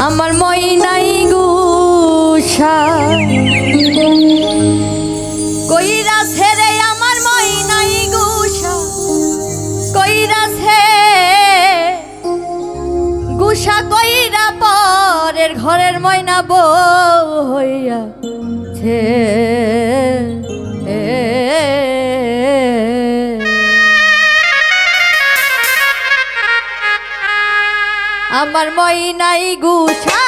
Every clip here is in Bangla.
আমার মই নাই গুসা কইরা ছেড়ে আমার মই নাই গুসা কইরা ছে গুসা কইরা পরের ঘরের ময়না বউ হইয়া আমার মই নাই গুসা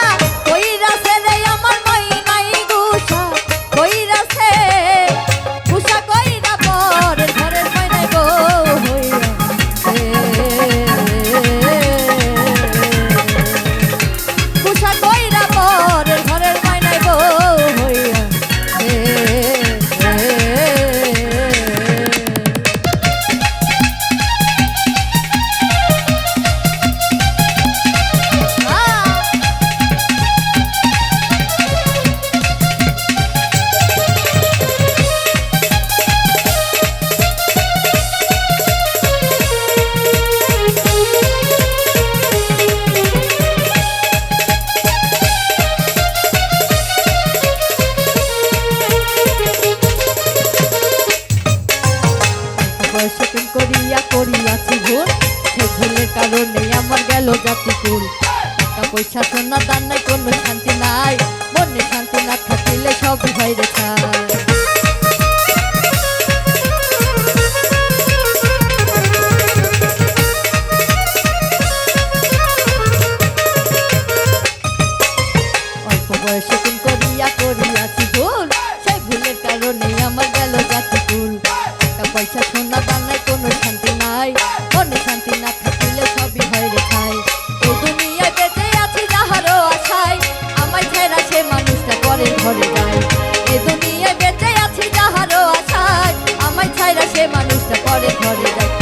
গেল জাতি কুল টাকা পয়সা সোনা দান নাই কোনো শান্তি নাই। মনে শান্তি না থাকিলে সব ভয় রেখা মানুষটা পরে ঘরে যায়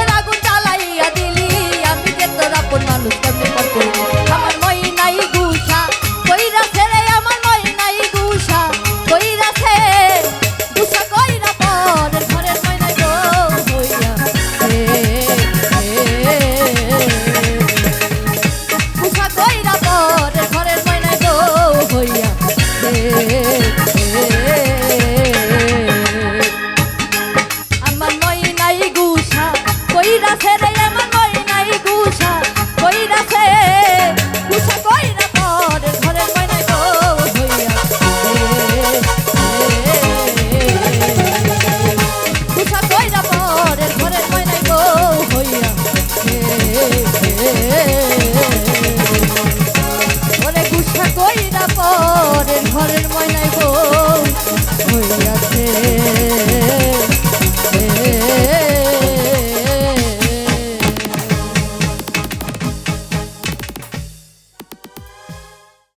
será